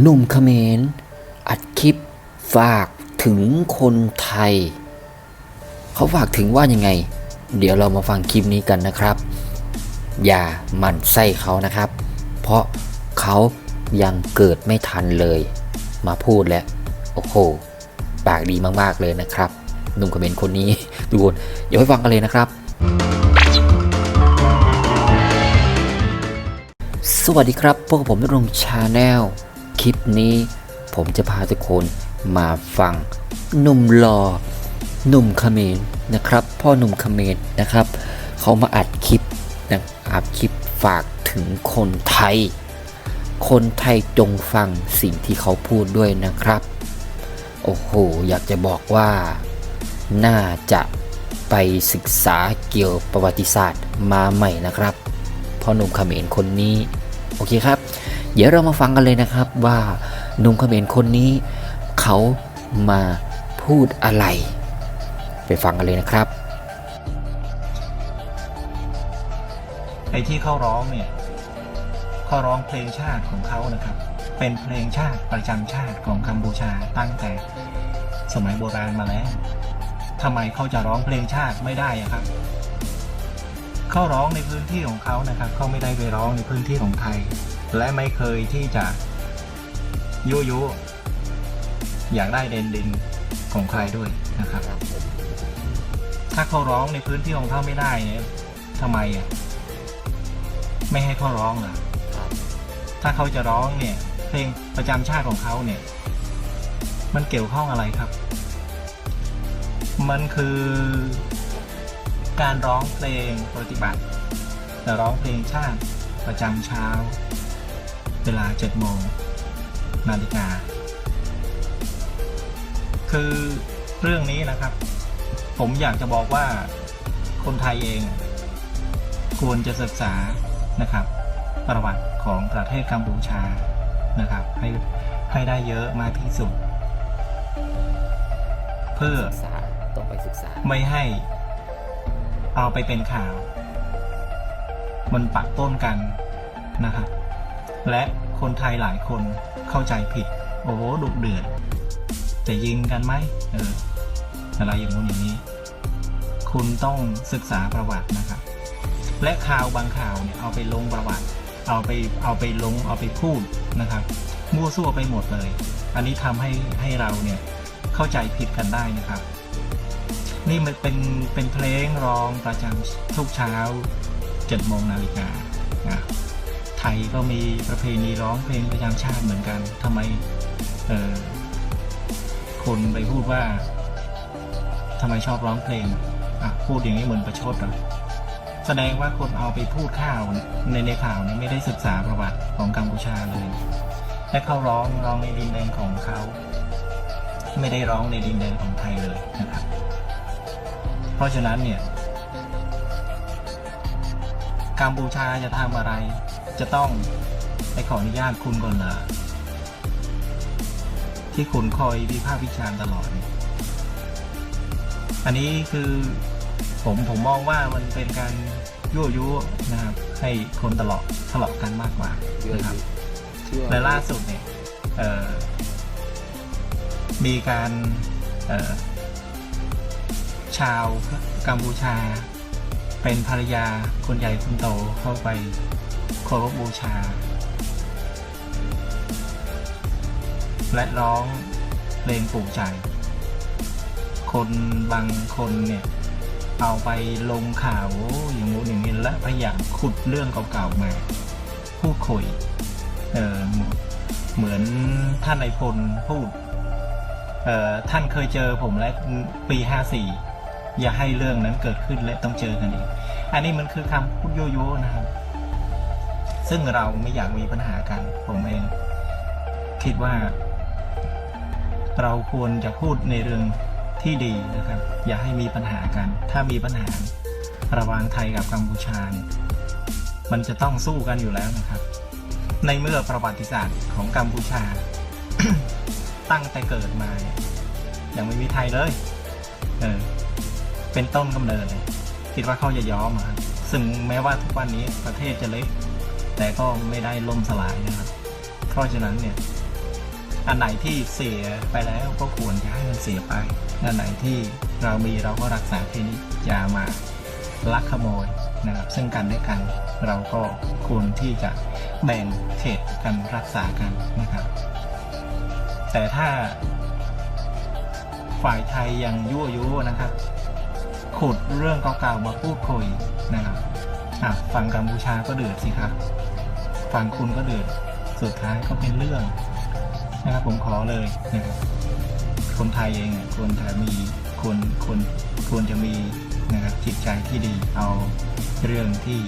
หนุ่มเขมร อัดคลิปฝากถึงคนไทย เขาฝากถึงว่ายังไง เดี๋ยวเรามาฟังคลิปนี้กันนะครับ อย่าหมั่นไส้เขานะครับ เพราะเขายังเกิดไม่ทันเลย มาพูดแล้วโอ้โหปากดีมากๆเลยนะครับ หนุ่มเขมรคนนี้ทุกคนเดี๋ยวไปฟังกันเลยนะครับ สวัสดีครับพวกผมนรงชาแนล ลิปนี้ ผมจะพาทุกคนมาฟังหนุ่มหล่อหนุ่มเขมรนะครับ พ่อหนุ่มเขมรนะครับ เขามาอัดคลิปนะอัดคลิปฝากถึงคนไทย คนไทยจงฟังสิ่งที่เขาพูดด้วยนะครับ โอ้โห อยากจะบอกว่า น่าจะไปศึกษาเกี่ยวประวัติศาสตร์มาใหม่นะครับ พ่อหนุ่มเขมรคนนี้ โอเคครับ เดี๋ยวเรามาฟังกันเลยนะครับว่าหนุ่มเขมรคนนี้เขามาพูดอะไร ไปฟังกันเลยนะครับ ไอ้ที่เขาร้องเนี่ยเขาร้องเพลงชาติของเขานะครับ เป็นเพลงชาติประจำชาติของกัมพูชาตั้งแต่สมัยโบราณมาแล้วทำไมเขาจะร้องเพลงชาติไม่ได้อะครับเขาร้องในพื้นที่ของเขานะครับเขาไม่ได้ไปร้องในพื้นที่ของไทย และไม่เคยที่จะยุยุ อยากได้เดนดินของใครด้วยนะครับ ถ้าเขาร้องในพื้นที่ของเขาไม่ได้เนี่ยทำไมอะไม่ให้เขาร้องล่ะถ้าเขาจะร้องเนี่ย เพลงประจำชาติของเขาเนี่ย มันเกี่ยวข้องอะไรครับ มันคือการร้องเพลงปฏิบัติ แต่ร้องเพลงชาติประจำเช้า เวลาเจ็ดโมงนาฬิกา คือเรื่องนี้นะครับ ผมอยากจะบอกว่าคนไทยเอง ควรจะศึกษานะครับ ประวัติของประเทศกัมพูชานะครับ ให้ให้ได้เยอะมากที่สุด เพื่อศึกษาต้องไปศึกษา ไม่ให้เอาไปเป็นข่าว มันปักต้นกันนะครับ และคนไทยหลายคนเข้าใจผิด โอ้โหดุเดือดจะยิงกันไหมเอออะไรอย่างนู้นอย่างนี้ คุณต้องศึกษาประวัตินะครับ และข่าวบางข่าวเนี่ยเอาไปลงประวัติ เอาไปเอาไปลงเอาไปพูดนะครับ มั่วซั่วไปหมดเลย อันนี้ทำให้ให้เราเนี่ยเข้าใจผิดกันได้นะครับ นี่มันเป็นเป็นเพลงร้องประจำทุกเช้าเจ็ดโมงนาฬิกานะ ไทยก็มีประเพณีร้องเพลงประจำชาติเหมือนกันทำไมคนไปพูดว่าทำไมชอบร้องเพลงอะพูดอย่างนี้เหมือนประชดเหรอแสดงว่าคนเอาไปพูดข่าวในในข่าวนี่ยไม่ได้ศึกษาประวัติของกัมพูชาเลยและเขาร้องร้องในดินแดนของเขา ไม่ได้ร้องในดินแดนของไทยเลยนะครับ เพราะฉะนั้นเนี่ยกัมพูชาจะทำอะไร จะต้องไปขออนุญาตคุณก่อนเหรอที่คุณคอยวิพากษ์วิจารณ์ตลอดเนี่ยอันนี้คือผมผมมองว่ามันเป็นการยั่วยุนะครับ ให้คนตลอดทะเลาะกันมากกว่านะครับและล่าสุดเนี่ยเอ่อมีการเอ่อชาวกัมพูชา เป็นภรรยาคนใหญ่คนโตเข้าไป เคารพบูชา และร้องเพลงปลูกใจ คนบางคนเนี่ย เอาไปลงข่าวอย่างงู้นอย่างนี้และพยายามขุดเรื่องเก่าๆมาพูดคุยเออเหมือนท่านไอพลพูดเออท่านเคยเจอผมและปีห้าสี่อย่าให้เรื่องนั้นเกิดขึ้นและต้องเจอกันอีก อันนี้มันคือคำพูดโยโย่นะครับ ซึ่งเราไม่อยากมีปัญหากัน ผมเอง คิดว่า เราควรจะพูดในเรื่องที่ดีนะครับ อย่าให้มีปัญหากัน ถ้ามีปัญหาระหว่างไทยกับกัมพูชาเนี่ยมันจะต้องสู้กันอยู่แล้วนะครับ ในเมื่อประวัติศาสตร์ของกัมพูชา ตั้งแต่เกิดมาเนี่ยยังไม่มีไทยเลยเออเป็นต้นกำเนิดเลยคิดว่าเขาจะยอมอะซึ่งแม้ว่าทุกวันนี้ประเทศจะเล็ก แต่ก็ไม่ได้ล่มสลายนะครับ เพราะฉะนั้นเนี่ย อันไหนที่เสียไปแล้วก็ควรจะให้มันเสียไป อันไหนที่เรามีเราก็รักษาทีนี้อย่ามาลักขโมยนะครับ ซึ่งกันและกันเราก็ควรที่จะแบ่งเขตกันรักษากันนะครับ แต่ถ้าฝ่ายไทยยังยั่วยุนะครับ ขุดเรื่องเก่าๆมาพูดคุยนะครับฝั่งกัมพูชาก็เดือดสิครับ ฝั่งคุณก็เดือดสุดท้ายก็เป็นเรื่องนะครับผมขอเลยนะครับคนไทยเองอะควรจะมีควรควรควรจะมีนะครับจิตใจที่ดีเอาเรื่องที่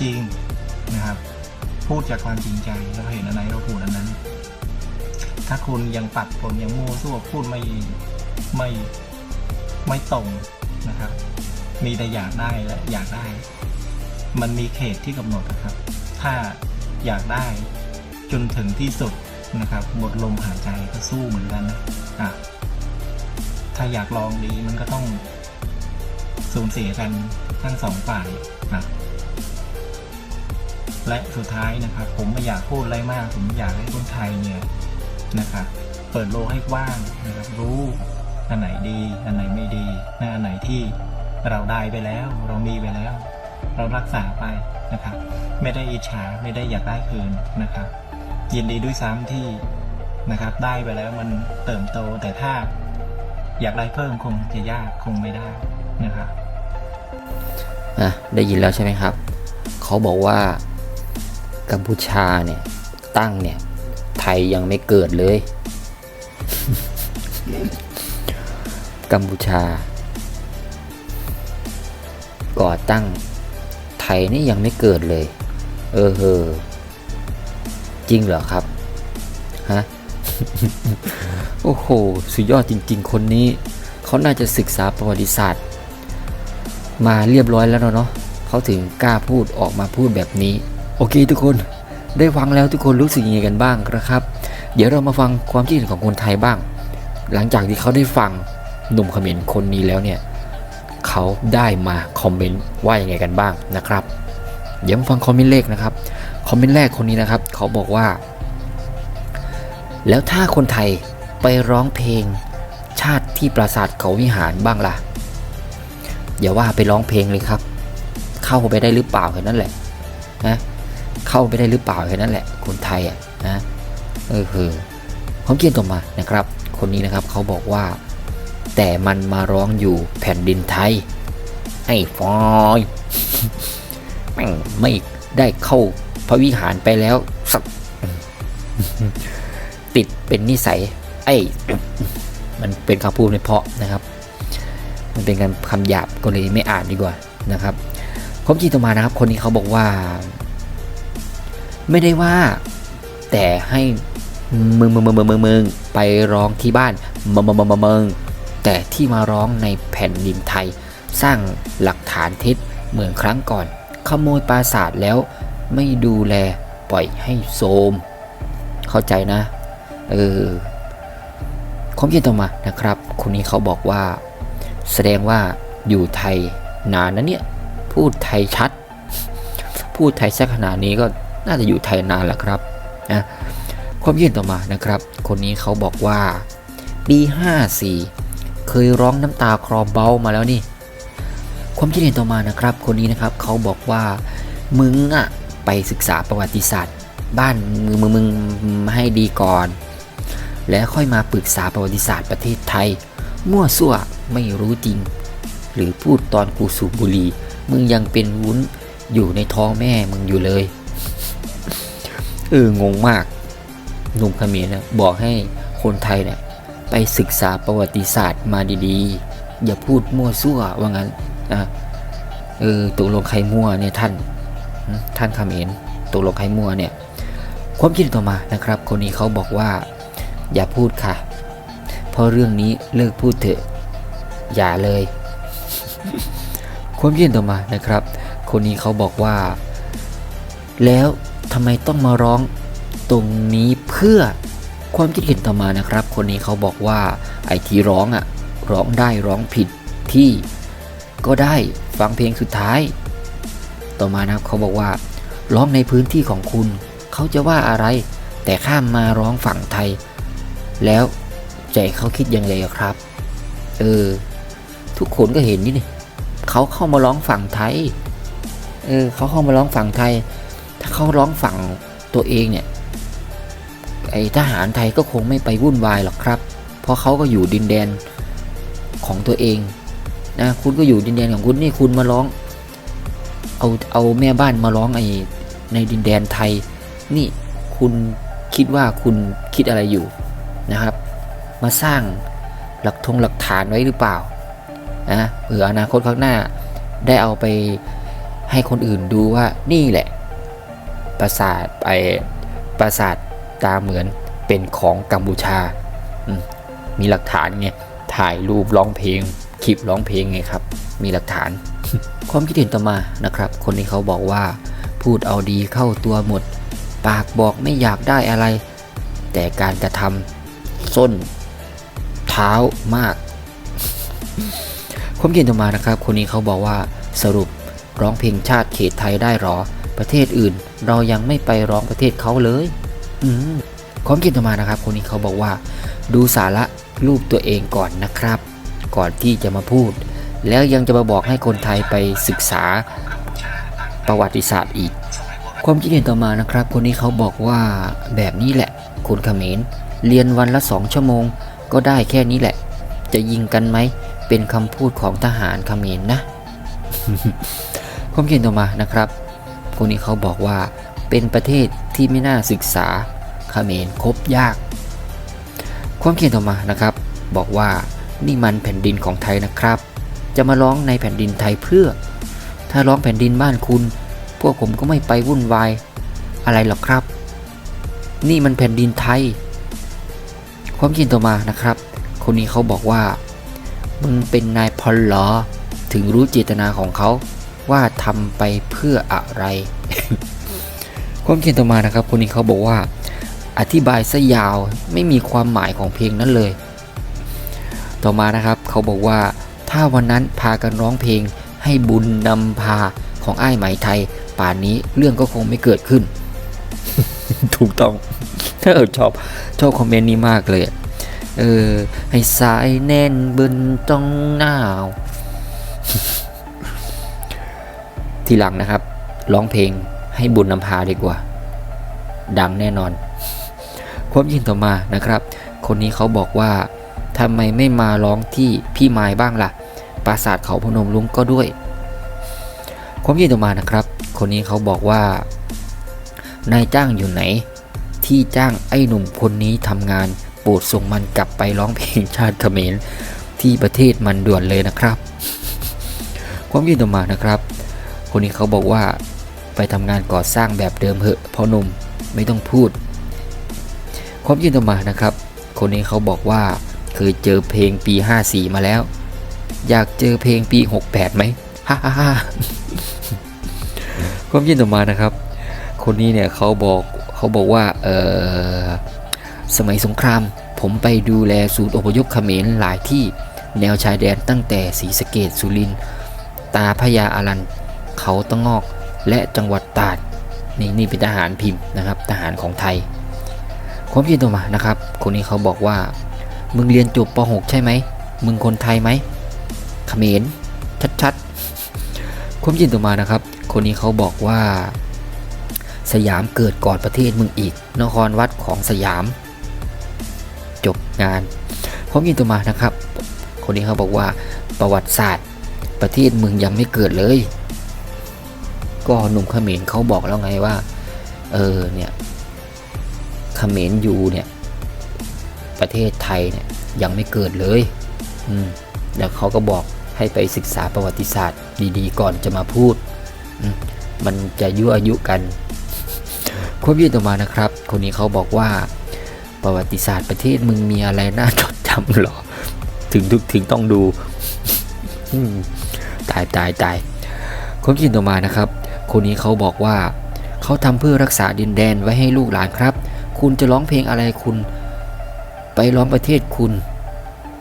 จริงนะครับ พูดจากความจริงใจเราเห็นอะไรเราพูดอันนั้น ถ้าคุณยังปัดผลยังโมั่วซั่วพูดไม่ไม่ไม่ตรงนะครับ มีแต่อยากได้และอยากได้ มันมีเขตที่กำหนดนะครับ ถ้าอยากได้จนถึงที่สุดนะครับ หมดลมหายใจก็สู้เหมือนกันนะอะถ้าอยากลองดีมันก็ต้องสูญเสียกันทั้งสองฝ่ายนะและสุดท้ายนะครับ ผมไม่อยากพูดอะไรมาก ผมอยากให้คนไทยเนี่ยนะครับเปิดโลกให้กว้างนะครับรู้อันไหนดี อันไหนไม่ดีนะอันไหนที่เราได้ไปแล้ว เรามีไปแล้ว เรารักษาไปนะครับ ไม่ได้อิจฉาไม่ได้อยากได้คืนนะครับ ยินดีด้วยซ้ำที่นะครับ ได้ไปแล้วมันเติมโตแต่ถ้าอยากได้เพิ่มคงจะยากคงไม่ได้นะครับอะได้ยินแล้วใช่ไหมครับ เขาบอกว่ากัมพูชาเนี่ยตั้งเนี่ยไทยยังไม่เกิดเลย กัมพูชา ก่อตั้ง ทยนี่ยังไม่เกิดเลย เออเฮอจริงเหรอครับ ฮะ โอ้โห สุดยอดจริง ๆ คนนี้ เขาน่าจะศึกษาประวัติศาสตร์ มาเรียบร้อยแล้วเนอะเนาะเขาถึงกล้าพูดออกมาพูดแบบนี้ โอเคทุกคนได้ฟังแล้วทุกคนรู้สึกยังไงกันบ้างนะครับ เดี๋ยวเรามาฟังความคิดเห็นของคนไทยบ้าง หลังจากที่เขาได้ฟังหนุ่มเขมรคนนี้แล้วเนี่ย เขาได้มาคอมเมนต์ว่ายังไงกันบ้างนะครับ เดี๋ยวฟังคอมเมนต์แรกนะครับ คอมเมนต์แรกคนนี้นะครับ เขาบอกว่า แล้วถ้าคนไทยไปร้องเพลงชาติที่ปราสาทเขาวิหารบ้างล่ะ อย่าว่าไปร้องเพลงเลยครับ เข้าไปได้หรือเปล่าแค่นั้นแหละนะเข้าไปได้หรือเปล่าแค่นั้นแหละ คนไทยอะนะเออคือเขาเขียนต่อมานะครับ คนนี้นะครับเขาบอกว่า แต่มันมาร้องอยู่แผ่นดินไทยไอ้ฟอยแม่งไม่ได้เข้าพระวิหารไปแล้วสักติดเป็นนิสัย ไอ้ มันเป็นคำพูดไม่เพาะนะครับ มันเป็นการคำหยาบก็เลยไม่อ่านดีกว่านะครับผมจีต่อมานะครับ คนนี้เขาบอกว่า ไม่ได้ว่า แต่ให้มึงมึงมึงมึงมึงมึงไปร้องที่บ้านมึงมึงมึงมึงมึง แต่ที่มาร้องในแผ่นดินไทย สร้างหลักฐานเท็จเหมือนครั้งก่อน ขโมยปราสาทแล้วไม่ดูแลปล่อยให้โทมเข้าใจนะ เออความคิดต่อมานะครับ คนนี้เขาบอกว่า แสดงว่าอยู่ไทยนานนะเนี่ย พูดไทยชัด พูดไทยสักขนาดนี้ก็น่าจะอยู่ไทยนานแหละครับนะความยื่นต่อมานะครับ คนนี้เขาบอกว่า ปี 54 เคยร้องน้ำตาคลอเบ้ามาแล้วนี่ ความคิดเห็นต่อมานะครับ คนนี้นะครับเขาบอกว่ามึงอะไปศึกษาประวัติศาสตร์ บ้านมึงมึงมึงให้ดีก่อน แล้วค่อยมาปรึกษาประวัติศาสตร์ประเทศไทย มั่วซั่วไม่รู้จริง หรือพูดตอนกูสูบบุหรี่มึงยังเป็นวุ้นอยู่ในท้องแม่มึงอยู่เลยเอองงมากหนุ่มขมรนะบอกให้คนไทยเนี่ย ไปศึกษาประวัติศาสตร์มาดีๆ อย่าพูดมั่วซั่วว่างั้นนะเออตกลงใครมั่วเนี่ยท่านท่านคำเขมรตกลงใครมั่วเนี่ยความคิดต่อมานะครับ คนนี้เขาบอกว่า อย่าพูดค่ะ เพราะเรื่องนี้เลิกพูดเถอะ อย่าเลย ความคิดต่อมานะครับ คนนี้เขาบอกว่า แล้วทำไมต้องมาร้องตรงนี้เพื่อ ความคิดเห็นต่อมานะครับ คนนี้เขาบอกว่าไอ้ที่ร้องอะ่ะร้องได้ร้องผิดที่ก็ได้ฟังเพลงสุดท้าย ต่อมานะครับเขาบอกว่าร้องในพื้นที่ของคุณ เขาจะว่าอะไร แต่ข้ามมาร้องฝั่งไทย แล้วใจเขาคิดยังไงครับ เออ ทุกคนก็เห็นนี่นี่เขาเข้ามาร้องฝั่งไทย เออเขาเข้ามาร้องฝั่งไทย ถ้าเขาร้องฝั่งตัวเองเนี่ย ไอ้ทหารไทยก็คงไม่ไปวุ่นวายหรอกครับ เพราะเขาก็อยู่ดินแดนของตัวเองนะคุณก็อยู่ดินแดนของคุณนี่คุณมาร้อง เอาเอาแม่บ้านมาร้องไอในดินแดนไทย นี่คุณคิดว่าคุณคิดอะไรอยู่นะครับ มาสร้างหลักธงหลักฐานไว้หรือเปล่านะเผื่ออนาคตข้างหน้าได้เอาไปให้คนอื่นดูว่านี่แหละ ปราสาทไอปราสาท ตาเหมือนเป็นของกัมพูชา มีหลักฐานไง ถ่ายรูปร้องเพลง คลิปร้องเพลงไงครับ มีหลักฐาน ความคิดเห็นต่อมานะครับ คนนี้เขาบอกว่า พูดเอาดีเข้าตัวหมด ปากบอกไม่อยากได้อะไร แต่การกระทำส้น เท้ามาก ความคิดเห็นต่อมานะครับ คนนี้เขาบอกว่าสรุปร้องเพลงชาติเขตไทยได้หรอ ประเทศอื่น เรายังไม่ไปร้องประเทศเขาเลย ความคิดต่อมานะครับคนนี้เขาบอกว่า ดูสาระรูปตัวเองก่อนนะครับ ก่อนที่จะมาพูด แล้วยังจะมาบอกให้คนไทยไปศึกษาประวัติศาสตร์อีก ความคิดเห็นต่อมานะครับ คนนี้เขาบอกว่าแบบนี้แหละคุณเขมรเรียนวันละสองชั่วโมง ก็ได้แค่นี้แหละ จะยิงกันไหมเป็นคำพูดของทหารเขมรนะความคิดต่อมานะครับ คนนี้เขาบอกว่า เป็นประเทศที่ไม่น่าศึกษาเขมรคบยาก ความคิดเห็นต่อมานะครับ บอกว่านี่มันแผ่นดินของไทยนะครับ จะมาร้องในแผ่นดินไทยเพื่อ ถ้าร้องแผ่นดินบ้านคุณ พวกผมก็ไม่ไปวุ่นวายอะไรหรอกครับ นี่มันแผ่นดินไทย ความคิดต่อมานะครับ คนนี้เขาบอกว่า มึงเป็นนายพลหรอ ถึงรู้เจตนาของเขาว่าทำไปเพื่ออะไร ความคิดต่อมานะครับ คนนี้เขาบอกว่า อธิบายซะยาวไม่มีความหมายของเพลงนั้นเลย ต่อมานะครับ เขาบอกว่า ถ้าวันนั้นพากันร้องเพลง ให้บุญนำพาของอ้ายไหมไทย ป่านนี้เรื่องก็คงไม่เกิดขึ้น ถูกต้องถ้าเออชอบชอบคอมเมนต์นี้มากเลยอะเออให้สายแน่นบนต้องหนาว ทีหลังนะครับ ร้องเพลง ให้บุญนำพาดีกว่า ดังแน่นอน ความยินต่อมานะครับ คนนี้เขาบอกว่าทำไมไม่มาร้องที่พี่ไม้บ้างล่ะ ปราสาทเขาพนมลุงก็ด้วย ความยินต่อมานะครับ คนนี้เขาบอกว่านายจ้างอยู่ไหน ที่จ้างไอ้หนุ่มคนนี้ทำงานโปรดส่งมันกลับไปร้องเพลงชาติเขมรที่ประเทศมันด่วนเลยนะครับ ความยินต่อมานะครับ คนนี้เขาบอกว่า ไปทำงานก่อสร้างแบบเดิมเหอะพ่อหนุ่มไม่ต้องพูดความยินต่อมานะครับ คนนี้เขาบอกว่าเคยเจอเพลงปี 54 มาแล้ว อยากเจอเพลงปี 68ไหมฮ่าฮ่าฮ่าความยินต่อมานะครับ คนนี้เนี่ยเขาบอกเขาบอกว่าเออสมัยสงคราม ผมไปดูแลศูนย์อพยพเขมรหลายที่แนวชายแดนตั้งแต่ศรีสะเกดสุรินตาพญาอารันเขาตะงอก และจังหวัดตราดนี่นี่เป็นทหารพิมพ์นะครับ ทหารของไทยความคิดต่อมานะครับ คนนี้เขาบอกว่า มึงเรียนจบป .6 ใช่ไหม มึงคนไทยไหมเขมรชัดๆความคิดต่อมานะครับ คนนี้เขาบอกว่า สยามเกิดก่อนประเทศมึงอีก นครวัดของสยาม จบงานความคิดต่อมานะครับ คนนี้เขาบอกว่าประวัติศาสตร์ ประเทศมึงยังไม่เกิดเลย ก็หนุ่มเขมรเขาบอกแล้วไงว่า เออเนี่ยเขมรอยู่เนี่ย ประเทศไทยเนี่ยยังไม่เกิดเลย อืมแล้วเขาก็บอกให้ไปศึกษาประวัติศาสตร์ ดีๆ ก่อนจะมาพูด มันจะยั่วอายุกันความยืนต่อมานะครับ คนนี้เขาบอกว่าประวัติศาสตร์ประเทศมึงมีอะไรน่าจดจำหรอ ถึงทุกถึงต้องดู ตายตายตายความคิดต่อมานะครับ คนนี้เขาบอกว่า เขาทำเพื่อรักษาดินแดนไว้ให้ลูกหลานครับ คุณจะร้องเพลงอะไรคุณ ไปร้องประเทศคุณ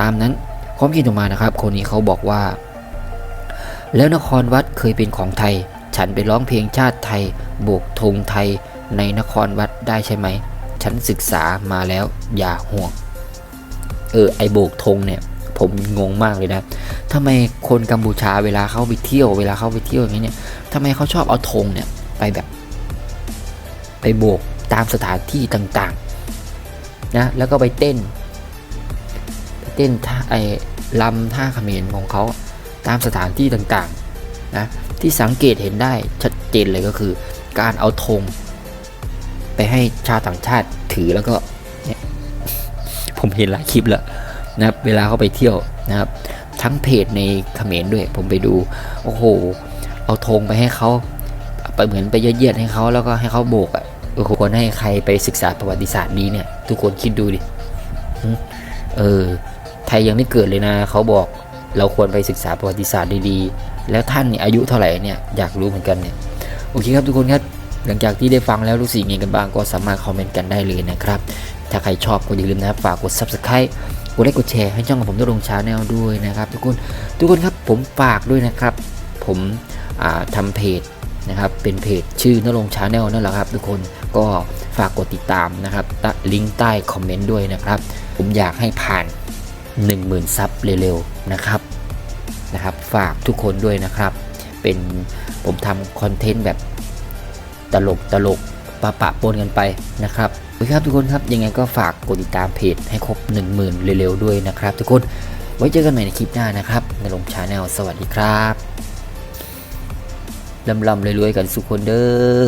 ตามนั้นความคิดต่อมานะครับ คนนี้เขาบอกว่า แล้วนครวัดเคยเป็นของไทย ฉันไปร้องเพลงชาติไทยโบกธงไทยในนครวัดได้ใช่ไหม ฉันศึกษามาแล้วอย่าห่วง เออไอโบกธงเนี่ยผมงงมากเลยนะทำไมคนกัมพูชาเวลาเขาไปเที่ยว เวลาเขาไปเที่ยวอย่างนี้เนี่ย ทำไมเขาชอบเอาธงเนี่ยไปแบบ ไปโบกตามสถานที่ต่างๆนะแล้วก็ไปเต้นไปเต้นท่าไอ้ลำท่าเขมรของเขาตามสถานที่ต่างๆนะที่สังเกตเห็นได้ชัดเจนเลยก็คือ การเอาธงไปให้ชาวต่างชาติถือแล้วก็เนี่ยผมเห็นหลายคลิปแล้วนะครับเวลาเขาไปเที่ยวนะครับ ทั้งเพจในเขมรด้วย ผมไปดู โอ้โห เอาธงไปให้เขาไปเหมือนไปเยียดๆให้เขาแล้วก็ให้เขาโบกอะโอ้โหควรให้ใครไปศึกษาประวัติศาสตร์นี้เนี่ย ทุกคนคิดดูดิเออไทยยังไม่เกิดเลยนะเขาบอกเราควรไปศึกษาประวัติศาสตร์ดีๆ แล้วท่านเนี่ยอายุเท่าไหร่เนี่ยอยากรู้เหมือนกันเนี่ยโอเคครับทุกคนครับหลังจากที่ได้ฟังแล้วรู้สึกยังไงกันบ้างก็สามารถคอมเมนต์กันได้เลยนะครับ ถ้าใครชอบก็อย่าลืมนะฝากกด subscribe กดไลค์กดแชร์ให้ช่องของผมด้วยลงชาแนลด้วยนะครับ ทุกคนทุกคนครับผมฝากด้วยนะครับ ผม อ่าทำเพจนะครับเป็นเพจชื่อนรงชาแนลนั่นแหละครับ ทุกคนก็ฝากกดติดตามนะครับลิงก์ใต้คอมเมนต์ด้วยนะครับ ผมอยากให้ผ่าน 10,000 ซับเร็วๆนะครับนะครับ ฝากทุกคนด้วยนะครับ เป็นผมทำคอนเทนต์แบบตลกตลกปะปะปนกันไปนะครับโอเคครับทุกคนครับยังไงก็ฝากกดติดตามเพจให้ครบ 10,000 เร็วๆด้วยนะครับ ทุกคนไว้เจอกันใหม่ในคลิปหน้านะครับในลงชาแนลสวัสดีครับ ลำลำรวยๆกันสุกคนเด้อ